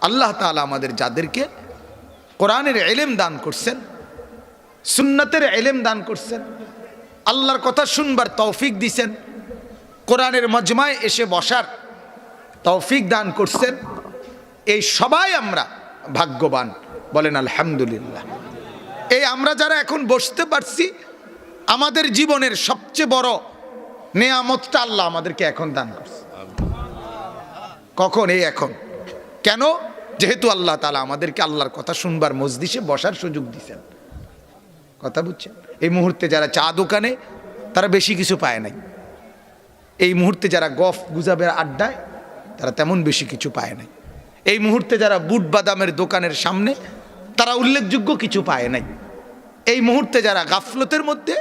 আল্লাহ তাআলা আমাদের যাদেরকে কোরআনের এলেম দান করছেন, সুন্নতের এলেম দান করছেন, আল্লাহর কথা শুনবার তৌফিক দিছেন, কোরআনের মজমায় এসে বসার তৌফিক দান করছেন, এই সবাই আমরা ভাগ্যবান। বলেন, আলহামদুলিল্লাহ। এই আমরা যারা এখন বসতে পারছি, আমাদের জীবনের সবচেয়ে বড় নেয়ামতটা আল্লাহ আমাদেরকে এখন দান করছে। কখন? এই এখন। কেন? যেহেতু আল্লাহ তালা আমাদেরকে আল্লাহর কথা শুনবার মজদিসে বসার সুযোগ দিছেন। কথা বুঝছেন? এই মুহূর্তে যারা চা দোকানে, তারা বেশি কিছু পায় নাই। এই মুহূর্তে যারা গফ গুজাবের আড্ডায়, তারা তেমন বেশি কিছু পায় নাই। এই মুহূর্তে যারা বুট বাদামের দোকানের সামনে, তারা উল্লেখযোগ্য কিছু পায় নাই। এই মুহূর্তে যারা গাফলতের মধ্যে,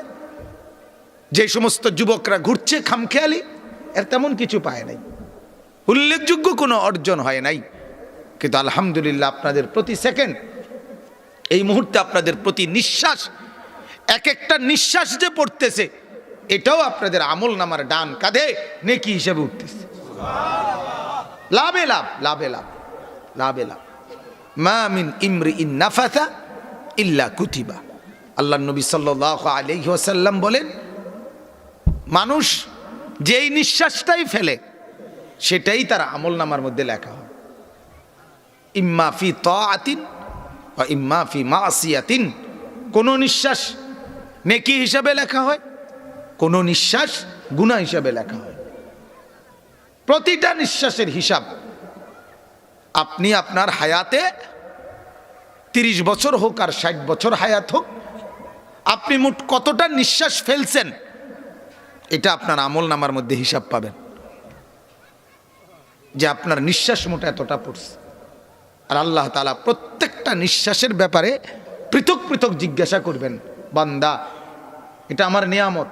যে সমস্ত যুবকরা ঘুরছে খামখেয়ালি, এর তেমন কিছু পায় নাই। উল্লেখযোগ্য কোনো অর্জন হয় নাই। কিন্তু আলহামদুলিল্লাহ আপনাদের প্রতি সেকেন্ড এই মুহূর্তে আপনাদের প্রতি নিঃশ্বাস, এক একটা নিঃশ্বাস যে পড়তেছে, এটাও আপনাদের আমল নামার ডান কাঁধে নেকি হিসেবে উঠতেছে। লাভে লাভ লাভে লাভ লাভে লাভ। মা মিন ইমরি ইন নাফাসা ইল্লা কুতিবা। আল্লাহ নবী সাল্লাহ আলাইহি ওয়াসাল্লাম বলেন, মানুষ যেই নিঃশ্বাসটাই ফেলে, সেটাই তার আমল নামার মধ্যে লেখা ইম্মা ফি তাআতিন বা ইম্মা ফি মাসিয়াতিন। কোন নিঃশ্বাস নেকি হিসাবে লেখা হয়, কোন নিঃশ্বাস গুনাহ হিসাবে লেখা হয়। প্রতিটা নিঃশ্বাসের হিসাব আপনি আপনার হায়াতে তিরিশ বছর হোক আর ষাট বছর হায়াত হোক, আপনি মোট কতটা নিঃশ্বাস ফেলছেন, এটা আপনার আমল নামার মধ্যে হিসাব পাবেন। যে আপনার নিঃশ্বাস মোটা এতটা পড়ছে। আর আল্লাহ তালা প্রত্যেকটা নিঃশ্বাসের ব্যাপারে পৃথক পৃথক জিজ্ঞাসা করবেন, বান্দা, এটা আমার নিয়ামত।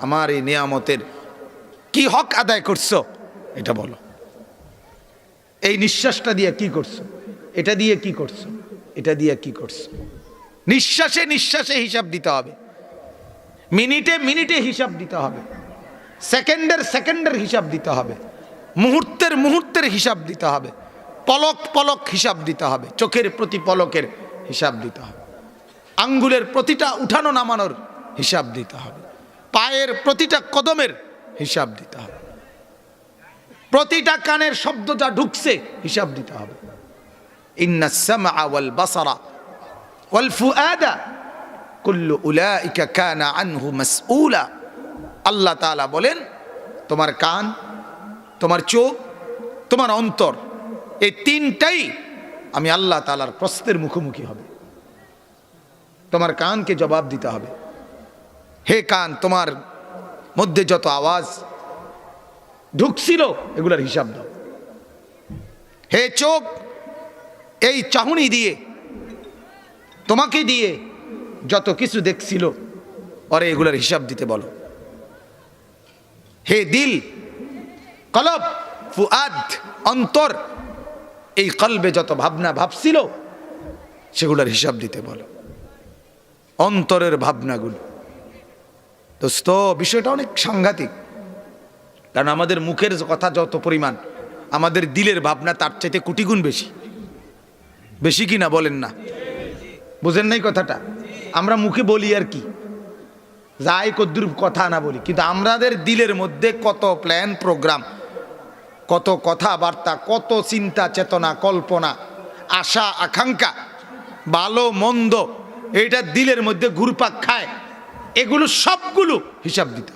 আমার এই নিয়ামতের কি হক আদায় করছ? এটা বলো। এই নিঃশ্বাসটা দিয়ে কি করছ? এটা দিয়ে কি করছ? এটা দিয়ে কি করছ? নিঃশ্বাসে নিঃশ্বাসে হিসাব দিতে হবে। মিনিটে মিনিটে হিসাব দিতে হবে। সেকেন্ডের সেকেন্ডের হিসাব দিতে হবে। মুহূর্তের মুহূর্তের হিসাব দিতে হবে। পলক পলক হিসাব দিতে হবে, চোখের প্রতি পলকের হিসাব দিতে হবে। আঙ্গুলের প্রতিটা উঠানো নামানোর হিসাব দিতে হবে। পায়ের প্রতিটা কদমের হিসাব দিতে হবে। প্রতিটা কানের শব্দ যা ঢুকছে হিসাব দিতে হবে। আল্লাহ বলেন, তোমার কান, তোমার চোখ, তোমার অন্তর এই তিনটাই আমি আল্লাহ তালার প্রশ্নের মুখোমুখি হবে। তোমার কানকে জবাব দিতে হবে। হে কান, তোমার মধ্যে যত আওয়াজ ঢুকছিল, এগুলার হিসাব দাও। হে চোখ, এই চাহুনি দিয়ে, তোমাকে দিয়ে যত কিছু দেখছিল, ওরে এগুলার হিসাব দিতে বলো। হে দিল, কলব, ফুয়াদ, অন্তর এই কলবে যত ভাবনা ভাবছিল, সেগুলোর হিসাব দিতে বলো। অন্তরের ভাবনাগুলো। দোস্ত, বিষয়টা অনেক সাংঘাতিক। কারণ আমাদের মুখের কথা যত পরিমাণ, আমাদের দিলের ভাবনা তার চাইতে কোটি গুণ বেশি। বেশি কি না বলেন না। বুঝেন নাই কথাটা? আমরা মুখে বলি আর কি। যাই কদ্দুর কথা না বলি, কিন্তু আমাদের দিলের মধ্যে কত প্ল্যান প্রোগ্রাম কত কথাবার্তা, কত চিন্তা, চেতনা, কল্পনা, আশা, আকাঙ্ক্ষা, ভালো, মন্দ এটা দিলের মধ্যে ঘুরপাক খায় এগুলো সবগুলো হিসাব দিতে।